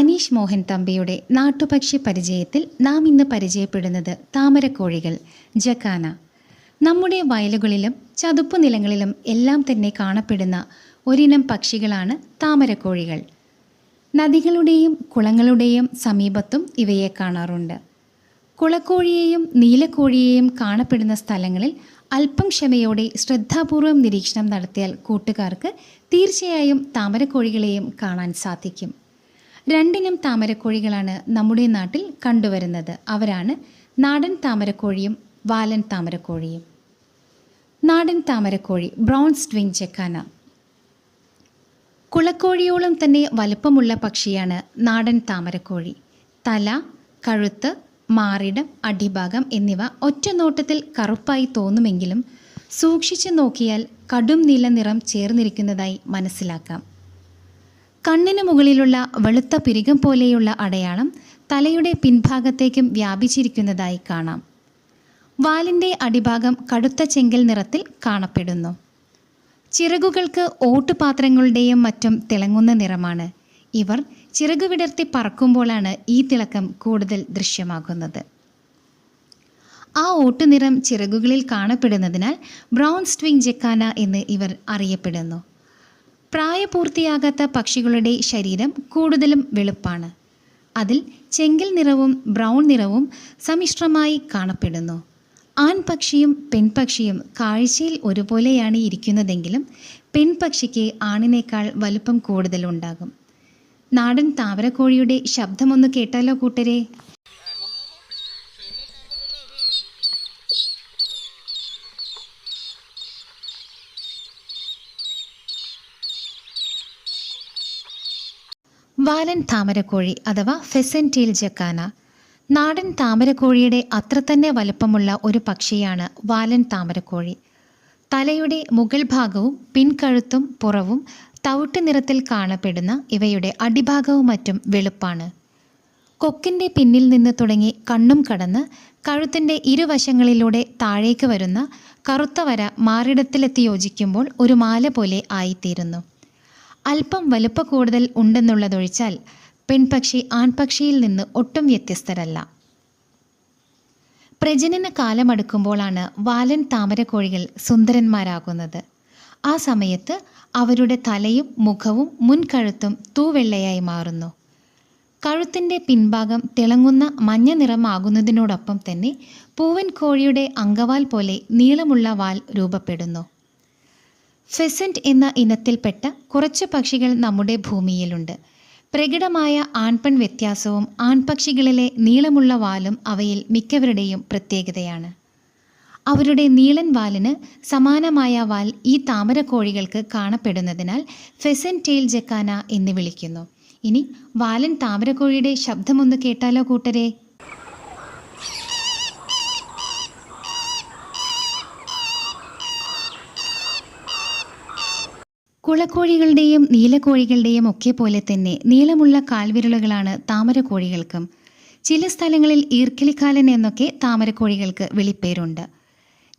അനീഷ് മോഹൻ തമ്പിയുടെ നാട്ടുപക്ഷി പരിചയത്തിൽ നാം ഇന്ന് പരിചയപ്പെടുന്നത് താമരക്കോഴികൾ ജക്കാന. നമ്മുടെ വയലുകളിലും ചതുപ്പു നിലങ്ങളിലും എല്ലാം തന്നെ കാണപ്പെടുന്ന ഒരിനം പക്ഷികളാണ് താമരക്കോഴികൾ. നദികളുടെയും കുളങ്ങളുടെയും സമീപത്തും ഇവയെ കാണാറുണ്ട്. കുളക്കോഴിയെയും നീലക്കോഴിയെയും കാണപ്പെടുന്ന സ്ഥലങ്ങളിൽ അല്പം ക്ഷമയോടെ ശ്രദ്ധാപൂർവം നിരീക്ഷണം നടത്തിയാൽ കൂട്ടുകാർക്ക് തീർച്ചയായും താമരക്കോഴികളെയും കാണാൻ സാധിക്കും. രണ്ടിനം താമരക്കോഴികളാണ് നമ്മുടെ നാട്ടിൽ കണ്ടുവരുന്നത്. അവരാണ് നാടൻ താമരക്കോഴിയും വാലൻ താമരക്കോഴിയും. നാടൻ താമരക്കോഴി ബ്രൗൺസ് സ്ട്വിങ് ചെക്കാന. കുളക്കോഴിയോളം തന്നെ വലുപ്പമുള്ള പക്ഷിയാണ് നാടൻ താമരക്കോഴി. തല കഴുത്ത് മാറിടം അടിഭാഗം എന്നിവ ഒറ്റ നോട്ടത്തിൽ കറുപ്പായി തോന്നുമെങ്കിലും സൂക്ഷിച്ചു നോക്കിയാൽ കടും നീല നിറം ചേർന്നിരിക്കുന്നതായി മനസ്സിലാക്കാം. കണ്ണിന് മുകളിലുള്ള വെളുത്ത പിരികം പോലെയുള്ള അടയാളം തലയുടെ പിൻഭാഗത്തേക്കും വ്യാപിച്ചിരിക്കുന്നതായി കാണാം. വാലിന്റെ അടിഭാഗം കടുത്ത ചെങ്കൽ നിറത്തിൽ കാണപ്പെടുന്നു. ചിറകുകൾക്ക് ഓട്ടുപാത്രങ്ങളുടെയും മറ്റും തിളങ്ങുന്ന നിറമാണ്. ഇവർ ചിറകു വിടർത്തി പറക്കുമ്പോഴാണ് ഈ തിളക്കം കൂടുതൽ ദൃശ്യമാകുന്നത്. ആ ഓട്ടുനിറം ചിറകുകളിൽ കാണപ്പെടുന്നതിനാൽ ബ്രൗൺ സ്ട്വിങ് ജക്കാന എന്ന് ഇവർ അറിയപ്പെടുന്നു. പ്രായപൂർത്തിയാകാത്ത പക്ഷികളുടെ ശരീരം കൂടുതലും വെളുപ്പാണ്. അതിൽ ചെങ്കിൽ നിറവും ബ്രൗൺ നിറവും സമ്മിശ്രമായി കാണപ്പെടുന്നു. ആൺപക്ഷിയും പെൺപക്ഷിയും കാഴ്ചയിൽ ഒരുപോലെയാണ് ഇരിക്കുന്നതെങ്കിലും പെൺപക്ഷിക്ക് ആണിനേക്കാൾ വലുപ്പം കൂടുതലുണ്ടാകും നാടൻ താമരക്കോഴിയുടെ ശബ്ദമൊന്ന് കേട്ടാലോ കൂട്ടരെ? വാലൻ താമരക്കോഴി അഥവാ ഫെസന്റീൽ ജക്കാന. നാടൻ താമരക്കോഴിയുടെ അത്ര തന്നെ വലുപ്പമുള്ള ഒരു പക്ഷിയാണ് വാലൻ താമരക്കോഴി. തലയുടെ മുകൾ ഭാഗവും പിൻകഴുത്തും പുറവും തവിട്ട് നിറത്തിൽ കാണപ്പെടുന്ന ഇവയുടെ അടിഭാഗവും മറ്റും വെളുപ്പാണ്. കൊക്കിന്റെ പിന്നിൽ നിന്ന് തുടങ്ങി കണ്ണും കടന്ന് കഴുത്തിന്റെ ഇരുവശങ്ങളിലൂടെ താഴേക്ക് വരുന്ന കറുത്ത വര മാറിടത്തിലെത്തി യോജിക്കുമ്പോൾ ഒരു മാല പോലെ ആയിത്തീരുന്നു. അല്പം വലുപ്പ കൂടുതൽ ഉണ്ടെന്നുള്ളതൊഴിച്ചാൽ പെൺപക്ഷി ആൺപക്ഷിയിൽ നിന്ന് ഒട്ടും വ്യത്യസ്തരല്ല. പ്രജനന കാലമടുക്കുമ്പോഴാണ് വാലൻ താമരക്കോഴികൾ സുന്ദരന്മാരാകുന്നത്. ആ സമയത്ത് അവരുടെ തലയും മുഖവും മുൻകഴുത്തും തൂവെള്ളയായി മാറുന്നു. കഴുത്തിന്റെ പിൻഭാഗം തിളങ്ങുന്ന മഞ്ഞ നിറമാകുന്നതിനോടൊപ്പം തന്നെ പൂവൻ കോഴിയുടെ അങ്കവാൽ പോലെ നീളമുള്ള വാൽ രൂപപ്പെടുന്നു. ഫെസന്റ് എന്ന ഇനത്തിൽപ്പെട്ട കുറച്ച് പക്ഷികൾ നമ്മുടെ ഭൂമിയിലുണ്ട്. പ്രകടമായ ആൺപെൺ വ്യത്യാസവും ആൺപക്ഷികളിലെ നീളമുള്ള വാലും അവയിൽ മിക്കവരുടെയും പ്രത്യേകതയാണ്. അവരുടെ നീളൻ വാലിന് സമാനമായ വാൽ ഈ താമരക്കോഴികൾക്ക് കാണപ്പെടുന്നതിനാൽ ഫെസൻ ടെയിൽ ജക്കാന എന്ന് വിളിക്കുന്നു. ഇനി വാലൻ താമരക്കോഴിയുടെ ശബ്ദമൊന്ന് കേട്ടാലോ കൂട്ടരെ? കുളക്കോഴികളുടെയും നീലക്കോഴികളുടെയും ഒക്കെ പോലെ തന്നെ നീളമുള്ള കാൽവിരലുകളാണ് താമരക്കോഴികൾക്കും. ചില സ്ഥലങ്ങളിൽ ഈർക്കിലിക്കാലൻ എന്നൊക്കെ താമരക്കോഴികൾക്ക് വിളിപ്പേരുണ്ട്.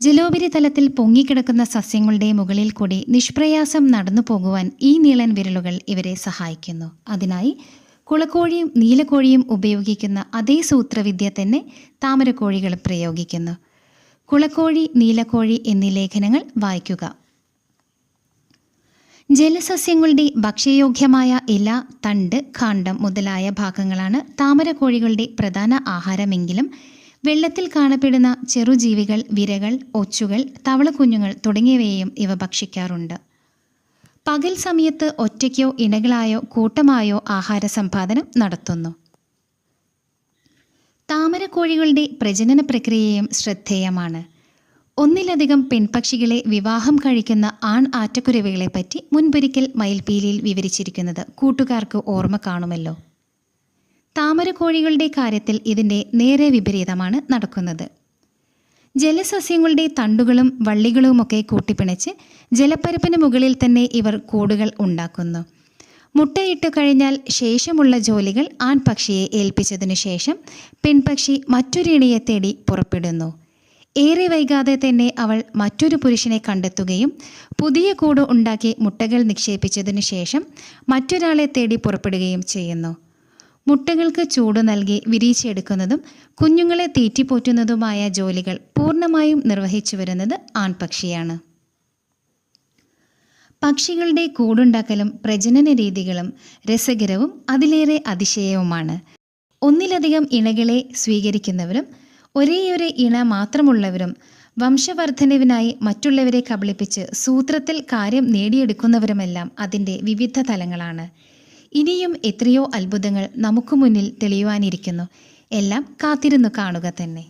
ജലോപരി തലത്തിൽ പൊങ്ങിക്കിടക്കുന്ന സസ്യങ്ങളുടെ മുകളിൽ കൂടി നിഷ്പ്രയാസം നടന്നു പോകുവാൻ ഈ നീളൻ വിരലുകൾ ഇവരെ സഹായിക്കുന്നു. അതിനായി കുളക്കോഴിയും നീലക്കോഴിയും ഉപയോഗിക്കുന്ന അതേ സൂത്രവിദ്യ തന്നെ താമരക്കോഴികൾ പ്രയോഗിക്കുന്നു. കുളക്കോഴി നീലക്കോഴി എന്നീ ലേഖനങ്ങൾ വായിക്കുക. ജലസസ്യങ്ങളുടെ ഭക്ഷ്യയോഗ്യമായ ഇല തണ്ട് കാണ്ഡം മുതലായ ഭാഗങ്ങളാണ് താമരക്കോഴികളുടെ പ്രധാന ആഹാരമെങ്കിലും. വെള്ളത്തിൽ കാണപ്പെടുന്ന ചെറുജീവികൾ വിരകൾ ഒച്ചുകൾ തവളക്കുഞ്ഞുങ്ങൾ തുടങ്ങിയവയെയും ഇവ ഭക്ഷിക്കാറുണ്ട്. പകൽ സമയത്ത് ഒറ്റയ്ക്കോ ഇണകളായോ കൂട്ടമായോ ആഹാര സമ്പാദനം നടത്തുന്നു. താമരക്കോഴികളുടെ പ്രജനന പ്രക്രിയയും ശ്രദ്ധേയമാണ്. ഒന്നിലധികം പെൺപക്ഷികളെ വിവാഹം കഴിക്കുന്ന ആൺ ആറ്റക്കുരുവികളെ പറ്റി മുൻപൊരിക്കൽ മയിൽപീലിയിൽ വിവരിച്ചിരിക്കുന്നത് കൂട്ടുകാർക്ക് ഓർമ്മ കാണുമല്ലോ. താമരക്കോഴികളുടെ കാര്യത്തിൽ ഇതിന്റെ നേരെ വിപരീതമാണ് നടക്കുന്നത്. ജലസസ്യങ്ങളുടെ തണ്ടുകളും വള്ളികളുമൊക്കെ കൂട്ടിപ്പിണച്ച് ജലപ്പരപ്പിന് മുകളിൽ തന്നെ ഇവർ കൂടുകൾ ഉണ്ടാക്കുന്നു. മുട്ടയിട്ട് കഴിഞ്ഞാൽ ശേഷമുള്ള ജോലികൾ ആൺ പക്ഷിയെ ഏൽപ്പിച്ചതിനു ശേഷം പെൺപക്ഷി മറ്റൊരിണിയെ തേടി പുറപ്പെടുന്നു. ഏറെ വൈകാതെ തന്നെ അവൾ മറ്റൊരു പുരുഷനെ കണ്ടെത്തുകയും പുതിയ കൂട് ഉണ്ടാക്കി മുട്ടകൾ നിക്ഷേപിച്ചതിനു ശേഷം മറ്റൊരാളെ തേടി പുറപ്പെടുകയും ചെയ്യുന്നു. മുട്ടകൾക്ക് ചൂട് നൽകി വിരിയിച്ചെടുക്കുന്നതും കുഞ്ഞുങ്ങളെ തീറ്റിപ്പോറ്റുന്നതുമായ ജോലികൾ പൂർണമായും നിർവഹിച്ചു വരുന്നത് ആൺപക്ഷിയാണ്. പക്ഷികളുടെ കൂടുണ്ടാക്കലും പ്രജനന രീതികളും രസകരവും അതിലേറെ അതിശയവുമാണ്. ഒന്നിലധികം ഇണകളെ സ്വീകരിക്കുന്നവരും ഒരേയൊരു ഇണ മാത്രമുള്ളവരും വംശവർദ്ധനവിനായി മറ്റുള്ളവരെ കബളിപ്പിച്ച് സൂത്രത്തിൽ കാര്യം നേടിയെടുക്കുന്നവരുമെല്ലാം അതിന്റെ വിവിധ തലങ്ങളാണ്. ഇനിയും എത്രയോ അത്ഭുതങ്ങൾ നമുക്ക് മുന്നിൽ തെളിയുവാനിരിക്കുന്നു. എല്ലാം കാത്തിരുന്നു കാണുക തന്നെ.